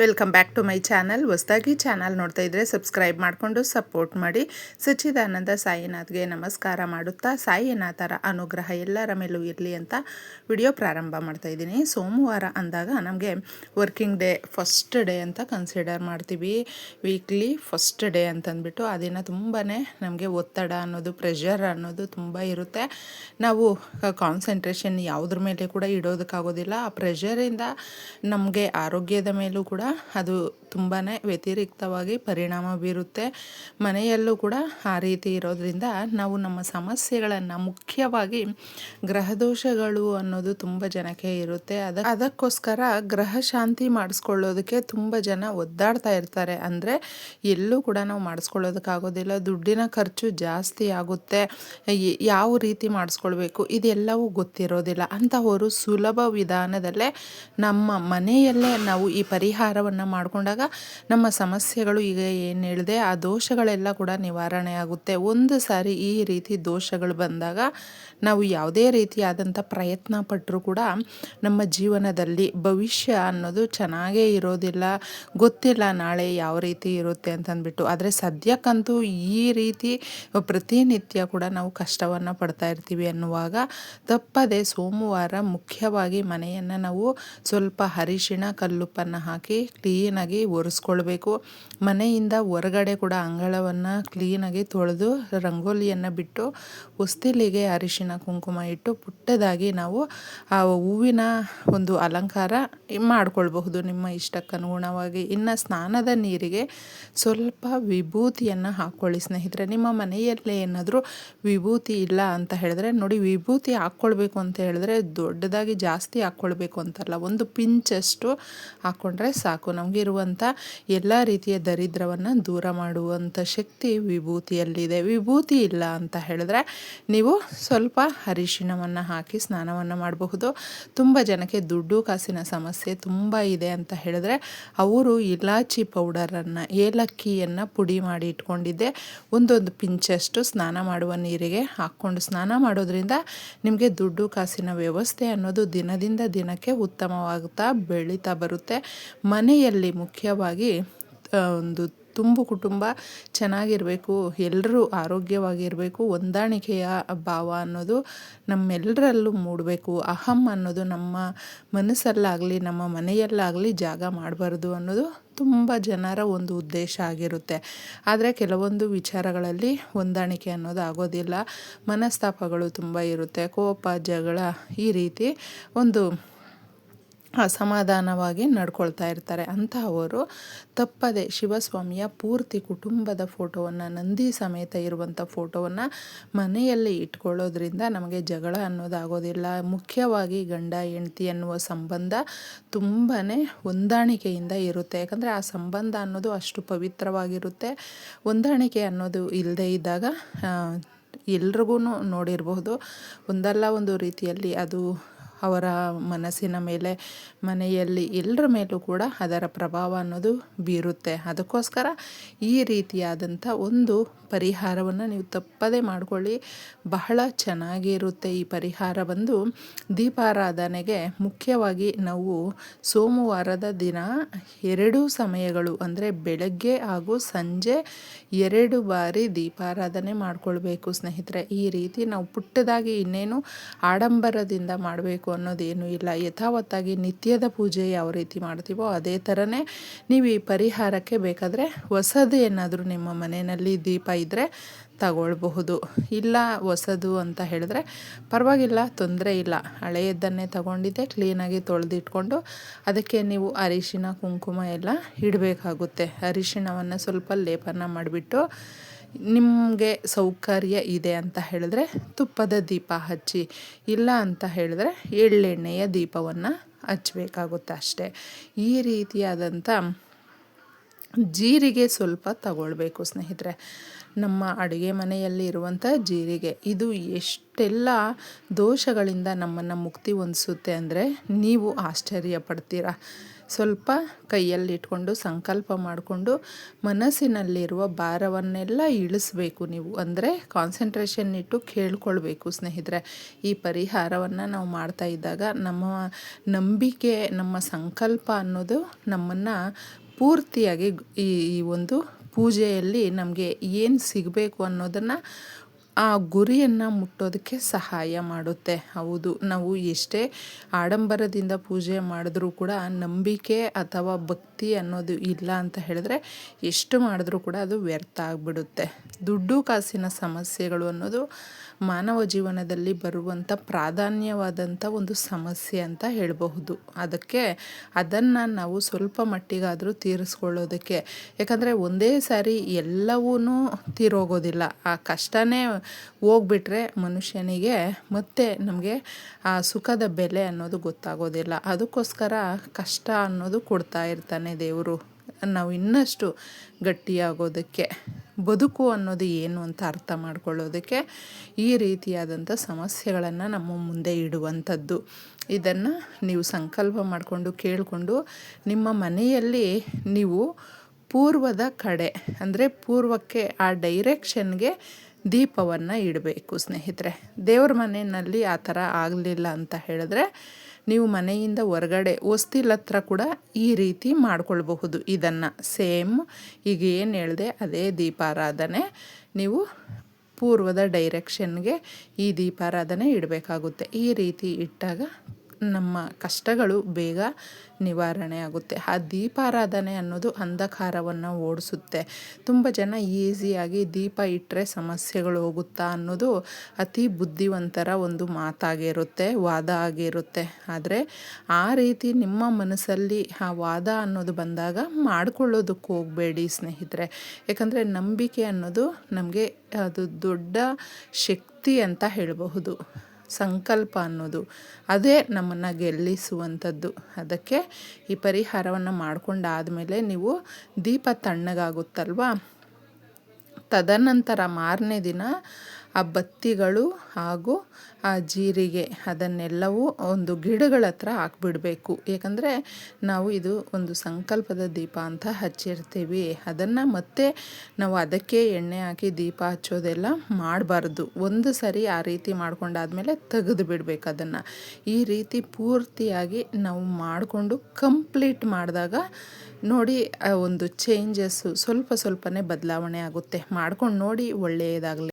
Welcome back to my channel ಹೊಸದಾಗಿ channel ನೋಡ್ತಾ ಇದ್ದರೆ ಸಬ್ಸ್ಕ್ರೈಬ್ ಮಾಡಿಕೊಂಡು ಸಪೋರ್ಟ್ ಮಾಡಿ. ಸಚ್ಚಿದಾನಂದ ಸಾಯಿನಾಥ್ಗೆ ನಮಸ್ಕಾರ ಮಾಡುತ್ತಾ, ಸಾಯಿನಾಥರ ಅನುಗ್ರಹ ಎಲ್ಲರ ಮೇಲೂ ಇರಲಿ ಅಂತ ವಿಡಿಯೋ ಪ್ರಾರಂಭ ಮಾಡ್ತಾ ಇದ್ದೀನಿ. ಸೋಮವಾರ ಅಂದಾಗ ನಮಗೆ ವರ್ಕಿಂಗ್ ಡೇ ಫಸ್ಟ್ ಡೇ ಅಂತ ಕನ್ಸಿಡರ್ ಮಾಡ್ತೀವಿ. ವೀಕ್ಲಿ ಫಸ್ಟ್ ಡೇ ಅಂತಂದ್ಬಿಟ್ಟು ಆ ದಿನ ತುಂಬಾ ನಮಗೆ ಒತ್ತಡ ಅನ್ನೋದು ಪ್ರೆಷರ್ ಅನ್ನೋದು ತುಂಬ ಇರುತ್ತೆ. ನಾವು ಕಾನ್ಸಂಟ್ರೇಷನ್ ಯಾವುದ್ರ ಮೇಲೆ ಕೂಡ ಇಡೋದಕ್ಕಾಗೋದಿಲ್ಲ. ಆ ಪ್ರೆಷರಿಂದ ನಮಗೆ ಆರೋಗ್ಯದ ಮೇಲೂ ಕೂಡ ಅದು ತುಂಬಾ ವ್ಯತಿರಿಕ್ತವಾಗಿ ಪರಿಣಾಮ ಬೀರುತ್ತೆ. ಮನೆಯಲ್ಲೂ ಕೂಡ ಆ ರೀತಿ ಇರೋದ್ರಿಂದ ನಾವು ನಮ್ಮ ಸಮಸ್ಯೆಗಳನ್ನು ಮುಖ್ಯವಾಗಿ ಗ್ರಹದೋಷಗಳು ಅನ್ನೋದು ತುಂಬ ಜನಕ್ಕೆ ಇರುತ್ತೆ. ಅದ, ಅದಕ್ಕೋಸ್ಕರ ಗ್ರಹ ಶಾಂತಿ ಮಾಡಿಸ್ಕೊಳ್ಳೋದಕ್ಕೆ ತುಂಬ ಜನ ಒದ್ದಾಡ್ತಾ ಇರ್ತಾರೆ. ಅಂದರೆ ಎಲ್ಲೂ ಕೂಡ ನಾವು ಮಾಡಿಸ್ಕೊಳ್ಳೋದಕ್ಕಾಗೋದಿಲ್ಲ. ದುಡ್ಡಿನ ಖರ್ಚು ಜಾಸ್ತಿ ಆಗುತ್ತೆ. ಯಾವ ರೀತಿ ಮಾಡಿಸ್ಕೊಳ್ಬೇಕು? ಇದೆಲ್ಲವೂ ಗೊತ್ತಿರೋದಿಲ್ಲ. ಅಂತಹವರು ಸುಲಭ ವಿಧಾನದಲ್ಲೇ ನಮ್ಮ ಮನೆಯಲ್ಲೇ ನಾವು ಈ ಪರಿಹಾರವನ್ನು ಮಾಡಿಕೊಂಡಾಗ ನಮ್ಮ ಸಮಸ್ಯೆಗಳು ಈಗ ಏನು ಹೇಳಿದೆ, ಆ ದೋಷಗಳೆಲ್ಲ ಕೂಡ ನಿವಾರಣೆ ಆಗುತ್ತೆ. ಒಂದು ಸಾರಿ ಈ ರೀತಿ ದೋಷಗಳು ಬಂದಾಗ ನಾವು ಯಾವುದೇ ರೀತಿಯಾದಂಥ ಪ್ರಯತ್ನ ಪಟ್ಟರೂ ಕೂಡ ನಮ್ಮ ಜೀವನದಲ್ಲಿ ಭವಿಷ್ಯ ಅನ್ನೋದು ಚೆನ್ನಾಗೇ ಇರೋದಿಲ್ಲ, ಗೊತ್ತಿಲ್ಲ ನಾಳೆ ಯಾವ ರೀತಿ ಇರುತ್ತೆ ಅಂತಂದ್ಬಿಟ್ಟು. ಆದರೆ ಸದ್ಯಕ್ಕಂತೂ ಈ ರೀತಿ ಪ್ರತಿನಿತ್ಯ ಕೂಡ ನಾವು ಕಷ್ಟವನ್ನು ಪಡ್ತಾ ಇರ್ತೀವಿ ಅನ್ನುವಾಗ ತಪ್ಪದೆ ಸೋಮವಾರ ಮುಖ್ಯವಾಗಿ ಮನೆಯನ್ನು ನಾವು ಸ್ವಲ್ಪ ಅರಿಶಿಣ, ಕಲ್ಲುಪ್ಪನ್ನು ಹಾಕಿ ಕ್ಲೀನಾಗಿ ಒರೆಸ್ಕೊಳ್ಬೇಕು. ಮನೆಯಿಂದ ಹೊರಗಡೆ ಕೂಡ ಅಂಗಳವನ್ನು ಕ್ಲೀನಾಗಿ ತೊಳೆದು ರಂಗೋಲಿಯನ್ನು ಬಿಟ್ಟು ಹೊಸ್ತಿಲಿಗೆ ಅರಿಶಿನ, ಕುಂಕುಮ ಇಟ್ಟು ಪುಟ್ಟದಾಗಿ ನಾವು ಆ ಹೂವಿನ ಒಂದು ಅಲಂಕಾರ ಮಾಡಿಕೊಳ್ಬಹುದು. ನಿಮ್ಮ ಇಷ್ಟಕ್ಕನುಗುಣವಾಗಿ ಇನ್ನು ಸ್ನಾನದ ನೀರಿಗೆ ಸ್ವಲ್ಪ ವಿಭೂತಿಯನ್ನು ಹಾಕ್ಕೊಳ್ಳಿ ಸ್ನೇಹಿತರೆ. ನಿಮ್ಮ ಮನೆಯಲ್ಲೇ ಏನಾದರೂ ವಿಭೂತಿ ಇಲ್ಲ ಅಂತ ಹೇಳಿದ್ರೆ, ನೋಡಿ ವಿಭೂತಿ ಹಾಕ್ಕೊಳ್ಬೇಕು ಅಂತ ಹೇಳಿದ್ರೆ ದೊಡ್ಡದಾಗಿ ಜಾಸ್ತಿ ಹಾಕ್ಕೊಳ್ಬೇಕು ಅಂತಲ್ಲ. ಒಂದು ಪಿಂಚಷ್ಟು ಹಾಕ್ಕೊಂಡ್ರೆ ಸಾಕು. ನಮಗಿರುವಂಥ ಎಲ್ಲ ರೀತಿಯ ದರಿದ್ರವನ್ನು ದೂರ ಮಾಡುವಂಥ ಶಕ್ತಿ ವಿಭೂತಿಯಲ್ಲಿದೆ. ವಿಭೂತಿ ಇಲ್ಲ ಅಂತ ಹೇಳಿದ್ರೆ ನೀವು ಸ್ವಲ್ಪ ಅರಿಶಿಣವನ್ನು ಹಾಕಿ ಸ್ನಾನವನ್ನು ಮಾಡಬಹುದು. ತುಂಬ ಜನಕ್ಕೆ ದುಡ್ಡು ಕಾಸಿನ ಸಮಸ್ಯೆ ತುಂಬ ಇದೆ ಅಂತ ಹೇಳಿದ್ರೆ ಅವರು ಇಲಾಚಿ ಪೌಡರನ್ನು, ಏಲಕ್ಕಿಯನ್ನು ಪುಡಿ ಮಾಡಿ ಇಟ್ಕೊಂಡಿದ್ದೆ. ಒಂದೊಂದು ಪಿಂಚಷ್ಟು ಸ್ನಾನ ಮಾಡುವ ನೀರಿಗೆ ಹಾಕ್ಕೊಂಡು ಸ್ನಾನ ಮಾಡೋದ್ರಿಂದ ನಿಮಗೆ ದುಡ್ಡು ಕಾಸಿನ ವ್ಯವಸ್ಥೆ ಅನ್ನೋದು ದಿನದಿಂದ ದಿನಕ್ಕೆ ಉತ್ತಮವಾಗುತ್ತಾ ಬೆಳೀತಾ ಬರುತ್ತೆ. ಮನೆಯಲ್ಲಿ ಮುಖ್ಯವಾಗಿ ಒಂದು ತುಂಬು ಕುಟುಂಬ ಚೆನ್ನಾಗಿರಬೇಕು ಎಲ್ಲರೂ ಆರೋಗ್ಯವಾಗಿರಬೇಕು, ಹೊಂದಾಣಿಕೆಯ ಭಾವ ಅನ್ನೋದು ನಮ್ಮೆಲ್ಲರಲ್ಲೂ ಮೂಡಬೇಕು. ಅಹಂ ಅನ್ನೋದು ನಮ್ಮ ಮನಸ್ಸಲ್ಲಾಗಲಿ, ನಮ್ಮ ಮನೆಯಲ್ಲಾಗಲಿ ಜಾಗ ಮಾಡಬಾರ್ದು ಅನ್ನೋದು ತುಂಬ ಜನರ ಒಂದು ಉದ್ದೇಶ ಆಗಿರುತ್ತೆ. ಆದರೆ ಕೆಲವೊಂದು ವಿಚಾರಗಳಲ್ಲಿ ಹೊಂದಾಣಿಕೆ ಅನ್ನೋದು ಆಗೋದಿಲ್ಲ. ಮನಸ್ತಾಪಗಳು ತುಂಬ ಇರುತ್ತೆ. ಕೋಪ, ಜಗಳ ಈ ರೀತಿ ಒಂದು ಅಸಮಾಧಾನವಾಗಿ ನಡ್ಕೊಳ್ತಾ ಇರ್ತಾರೆ. ಅಂತಹವರು ತಪ್ಪದೆ ಶಿವಸ್ವಾಮಿಯ ಪೂರ್ತಿ ಕುಟುಂಬದ ಫೋಟೋವನ್ನು, ನಂದಿ ಸಮೇತ ಇರುವಂಥ ಫೋಟೋವನ್ನು ಮನೆಯಲ್ಲಿ ಇಟ್ಕೊಳ್ಳೋದ್ರಿಂದ ನಮಗೆ ಜಗಳ ಅನ್ನೋದಾಗೋದಿಲ್ಲ. ಮುಖ್ಯವಾಗಿ ಗಂಡ, ಹೆಂಡತಿ ಅನ್ನುವ ಸಂಬಂಧ ತುಂಬಾ ಹೊಂದಾಣಿಕೆಯಿಂದ ಇರುತ್ತೆ. ಯಾಕಂದರೆ ಆ ಸಂಬಂಧ ಅನ್ನೋದು ಅಷ್ಟು ಪವಿತ್ರವಾಗಿರುತ್ತೆ. ಹೊಂದಾಣಿಕೆ ಅನ್ನೋದು ಇಲ್ಲದೇ ಇದ್ದಾಗ ಎಲ್ರಿಗೂ ನೋಡಿರಬಹುದು ಒಂದಲ್ಲ ಒಂದು ರೀತಿಯಲ್ಲಿ ಅದು ಅವರ ಮನಸ್ಸಿನ ಮೇಲೆ, ಮನೆಯಲ್ಲಿ ಎಲ್ಲರ ಮೇಲೂ ಕೂಡ ಅದರ ಪ್ರಭಾವ ಅನ್ನೋದು ಬೀರುತ್ತೆ. ಅದಕ್ಕೋಸ್ಕರ ಈ ರೀತಿಯಾದಂಥ ಒಂದು ಪರಿಹಾರವನ್ನು ನೀವು ತಪ್ಪದೇ ಮಾಡಿಕೊಳ್ಳಿ. ಬಹಳ ಚೆನ್ನಾಗಿರುತ್ತೆ ಈ ಪರಿಹಾರ ಬಂದು. ದೀಪಾರಾಧನೆಗೆ ಮುಖ್ಯವಾಗಿ ನಾವು ಸೋಮವಾರದ ದಿನ ಎರಡು ಸಮಯಗಳು, ಅಂದರೆ ಬೆಳಗ್ಗೆ ಹಾಗೂ ಸಂಜೆ ಎರಡು ಬಾರಿ ದೀಪಾರಾಧನೆ ಮಾಡಿಕೊಳ್ಬೇಕು ಸ್ನೇಹಿತರೆ. ಈ ರೀತಿ ನಾವು ಪುಟ್ಟದಾಗಿ ಇನ್ನೇನು ಆಡಂಬರದಿಂದ ಮಾಡಬೇಕು ಅನ್ನೋದೇನು ಇಲ್ಲ. ಯಥಾವತ್ತಾಗಿ ನಿತ್ಯದ ಪೂಜೆ ಯಾವ ರೀತಿ ಮಾಡ್ತೀವೋ ಅದೇ ಥರನೇ ನೀವು ಈ ಪರಿಹಾರಕ್ಕೆ ಬೇಕಾದರೆ ಹೊಸದು ಏನಾದರೂ ನಿಮ್ಮ ಮನೆಯಲ್ಲಿ ದೀಪ ಇದ್ದರೆ ತಗೊಳ್ಬಹುದು. ಇಲ್ಲ ಹೊಸದು ಅಂತ ಹೇಳಿದ್ರೆ ಪರವಾಗಿಲ್ಲ, ತೊಂದರೆ ಇಲ್ಲ. ಹಳೆಯದನ್ನೇ ತಗೊಂಡಿದ್ದೆ, ಕ್ಲೀನಾಗಿ ತೊಳೆದಿಟ್ಕೊಂಡು ಅದಕ್ಕೆ ನೀವು ಅರಿಶಿನ, ಕುಂಕುಮ ಎಲ್ಲ ಇಡಬೇಕಾಗುತ್ತೆ. ಅರಿಶಿಣವನ್ನು ಸ್ವಲ್ಪ ಲೇಪನ ಮಾಡಿಬಿಟ್ಟು ನಿಮಗೆ ಸೌಕರ್ಯ ಇದೆ ಅಂತ ಹೇಳಿದ್ರೆ ತುಪ್ಪದ ದೀಪ ಹಚ್ಚಿ, ಇಲ್ಲ ಅಂತ ಹೇಳಿದ್ರೆ ಎಳ್ಳೆಣ್ಣೆಯ ದೀಪವನ್ನು ಹಚ್ಚಬೇಕಾಗುತ್ತೆ ಅಷ್ಟೇ. ಈ ರೀತಿಯಾದಂಥ ಜೀರಿಗೆ ಸ್ವಲ್ಪ ತಗೊಳ್ಬೇಕು ಸ್ನೇಹಿತರೆ. ನಮ್ಮ ಅಡುಗೆ ಮನೆಯಲ್ಲಿ ಇರುವಂಥ ಜೀರಿಗೆ, ಇದು ಎಷ್ಟೆಲ್ಲ ದೋಷಗಳಿಂದ ನಮ್ಮನ್ನು ಮುಕ್ತಿ ಹೊಂದಿಸುತ್ತೆ ಅಂದರೆ ನೀವು ಆಶ್ಚರ್ಯ ಪಡ್ತೀರಾ ಸ್ವಲ್ಪ ಕೈಯಲ್ಲಿ ಇಟ್ಕೊಂಡು ಸಂಕಲ್ಪ ಮಾಡಿಕೊಂಡು ಮನಸ್ಸಿನಲ್ಲಿರುವ ಭಾರವನ್ನೆಲ್ಲ ಇಳಿಸ್ಬೇಕು ನೀವು. ಅಂದರೆ ಕಾನ್ಸಂಟ್ರೇಷನ್ ಇಟ್ಟು ಕೇಳ್ಕೊಳ್ಬೇಕು ಸ್ನೇಹಿತರೆ. ಈ ಪರಿಹಾರವನ್ನು ನಾವು ಮಾಡ್ತಾ ಇದ್ದಾಗ ನಮ್ಮ ನಂಬಿಕೆ, ನಮ್ಮ ಸಂಕಲ್ಪ ಅನ್ನೋದು ನಮ್ಮನ್ನು ಪೂರ್ತಿಯಾಗಿ ಈ ಒಂದು ಪೂಜೆಯಲ್ಲಿ ನಮಗೆ ಏನು ಸಿಗಬೇಕು ಅನ್ನೋದನ್ನು ಆ ಗುರಿಯನ್ನು ಮುಟ್ಟೋದಕ್ಕೆ ಸಹಾಯ ಮಾಡುತ್ತೆ. ಹೌದು, ನಾವು ಎಷ್ಟೇ ಆಡಂಬರದಿಂದ ಪೂಜೆ ಮಾಡಿದ್ರೂ ಕೂಡ ನಂಬಿಕೆ ಅಥವಾ ಭಕ್ತಿ ಅನ್ನೋದು ಇಲ್ಲ ಅಂತ ಹೇಳಿದ್ರೆ ಎಷ್ಟು ಮಾಡಿದ್ರೂ ಕೂಡ ಅದು ವ್ಯರ್ಥ ಆಗಿಬಿಡುತ್ತೆ. ದುಡ್ಡು ಕಾಸಿನ ಸಮಸ್ಯೆಗಳು ಅನ್ನೋದು ಮಾನವ ಜೀವನದಲ್ಲಿ ಬರುವಂಥ ಪ್ರಾಧಾನ್ಯವಾದಂಥ ಒಂದು ಸಮಸ್ಯೆ ಅಂತ ಹೇಳಬಹುದು. ಅದಕ್ಕೆ ಅದನ್ನು ನಾವು ಸ್ವಲ್ಪ ಮಟ್ಟಿಗಾದರೂ ತೀರಿಸ್ಕೊಳ್ಳೋದಕ್ಕೆ. ಯಾಕಂದರೆ ಒಂದೇ ಸಾರಿ ಎಲ್ಲವೂ ತೀರೋಗೋದಿಲ್ಲ. ಆ ಕಷ್ಟನೇ ಹೋಗ್ಬಿಟ್ರೆ ಮನುಷ್ಯನಿಗೆ ಮತ್ತೆ ನಮಗೆ ಆ ಸುಖದ ಬೆಲೆ ಅನ್ನೋದು ಗೊತ್ತಾಗೋದಿಲ್ಲ. ಅದಕ್ಕೋಸ್ಕರ ಕಷ್ಟ ಅನ್ನೋದು ಕೊಡ್ತಾ ಇರ್ತಾನೆ ದೇವರು. ನಾವು ಇನ್ನಷ್ಟು ಗಟ್ಟಿಯಾಗೋದಕ್ಕೆ, ಬದುಕು ಅನ್ನೋದು ಏನು ಅಂತ ಅರ್ಥ ಮಾಡ್ಕೊಳ್ಳೋದಕ್ಕೆ ಈ ರೀತಿಯಾದಂಥ ಸಮಸ್ಯೆಗಳನ್ನು ನಮ್ಮ ಮುಂದೆ ಇಡುವಂಥದ್ದು. ಇದನ್ನು ನೀವು ಸಂಕಲ್ಪ ಮಾಡಿಕೊಂಡು ಕೇಳಿಕೊಂಡು ನಿಮ್ಮ ಮನೆಯಲ್ಲಿ ನೀವು ಪೂರ್ವದ ಕಡೆ, ಅಂದರೆ ಪೂರ್ವಕ್ಕೆ ಆ ಡೈರೆಕ್ಷನ್ಗೆ ದೀಪವನ್ನು ಇಡಬೇಕು, ಸ್ನೇಹಿತರೆ. ದೇವ್ರ ಮನೆಯಲ್ಲಿ ಆ ಥರ ಆಗಲಿಲ್ಲ ಅಂತ ಹೇಳಿದ್ರೆ ನೀವು ಮನೆಯಿಂದ ಹೊರಗಡೆ ಹೊಸ್ತಿಲ ಹತ್ರ ಕೂಡ ಈ ರೀತಿ ಮಾಡ್ಕೊಳ್ಬಹುದು. ಇದನ್ನು ಸೇಮ್ ಈಗ ಏನು ಹೇಳಿದೆ, ಅದೇ ದೀಪಾರಾಧನೆ. ನೀವು ಪೂರ್ವದ ಡೈರೆಕ್ಷನ್ಗೆ ಈ ದೀಪಾರಾಧನೆ ಇಡಬೇಕಾಗುತ್ತೆ. ಈ ರೀತಿ ಇಟ್ಟಾಗ ನಮ್ಮ ಕಷ್ಟಗಳು ಬೇಗ ನಿವಾರಣೆ ಆಗುತ್ತೆ ಆ ದೀಪಾರಾಧನೆ ಅನ್ನೋದು ಅಂಧಕಾರವನ್ನು ಓಡಿಸುತ್ತೆ. ತುಂಬ ಜನ ಈಸಿಯಾಗಿ ದೀಪ ಇಟ್ಟರೆ ಸಮಸ್ಯೆಗಳು ಹೋಗುತ್ತಾ ಅನ್ನೋದು ಅತಿ ಬುದ್ಧಿವಂತರ ಒಂದು ಮಾತಾಗಿರುತ್ತೆ, ವಾದ ಆಗಿರುತ್ತೆ. ಆದರೆ ಆ ರೀತಿ ನಿಮ್ಮ ಮನಸ್ಸಲ್ಲಿ ಆ ವಾದ ಅನ್ನೋದು ಬಂದಾಗ ಮಾಡಿಕೊಳ್ಳೋದಕ್ಕೆ ಹೋಗಬೇಡಿ ಸ್ನೇಹಿತರೆ. ಯಾಕಂದರೆ ನಂಬಿಕೆ ಅನ್ನೋದು ನಮಗೆ ಅದು ದೊಡ್ಡ ಶಕ್ತಿ ಅಂತ ಹೇಳಬಹುದು. ಸಂಕಲ್ಪ ಅನ್ನೋದು. ಅದೇ ನಮ್ಮನ್ನು ಗೆಲ್ಲಿಸುವಂಥದ್ದು. ಅದಕ್ಕೆ ಈ ಪರಿಹಾರವನ್ನು ಮಾಡ್ಕೊಂಡಾದಮೇಲೆ ನೀವು ದೀಪ ತಣ್ಣಗಾಗುತ್ತಲ್ವ? ತದನಂತರ ಮಾರನೇ ದಿನ ಆ ಬತ್ತಿಗಳು ಹಾಗೂ ಆ ಜೀರಿಗೆ ಅದನ್ನೆಲ್ಲವೂ ಒಂದು ಗಿಡಗಳ ಹತ್ರ ಹಾಕ್ಬಿಡಬೇಕು. ಏಕೆಂದರೆ ನಾವು ಇದು ಒಂದು ಸಂಕಲ್ಪದ ದೀಪ ಅಂತ ಹಚ್ಚಿರ್ತೀವಿ. ಅದನ್ನು ಮತ್ತೆ ನಾವು ಅದಕ್ಕೆ ಎಣ್ಣೆ ಹಾಕಿ ದೀಪ ಹಚ್ಚೋದೆಲ್ಲ ಮಾಡಬಾರ್ದು. ಒಂದು ಸರಿ ಆ ರೀತಿ ಮಾಡ್ಕೊಂಡಾದ್ಮೇಲೆ ತೆಗೆದು ಬಿಡಬೇಕು ಅದನ್ನು. ಈ ರೀತಿ ಪೂರ್ತಿಯಾಗಿ ನಾವು ಮಾಡಿಕೊಂಡು ಕಂಪ್ಲೀಟ್ ಮಾಡಿದಾಗ ನೋಡಿ ಒಂದು ಚೇಂಜಸ್ಸು ಸ್ವಲ್ಪ ಸ್ವಲ್ಪನೇ ಬದಲಾವಣೆ ಆಗುತ್ತೆ. ಮಾಡ್ಕೊಂಡು ನೋಡಿ ಒಳ್ಳೆಯದಾಗಲಿ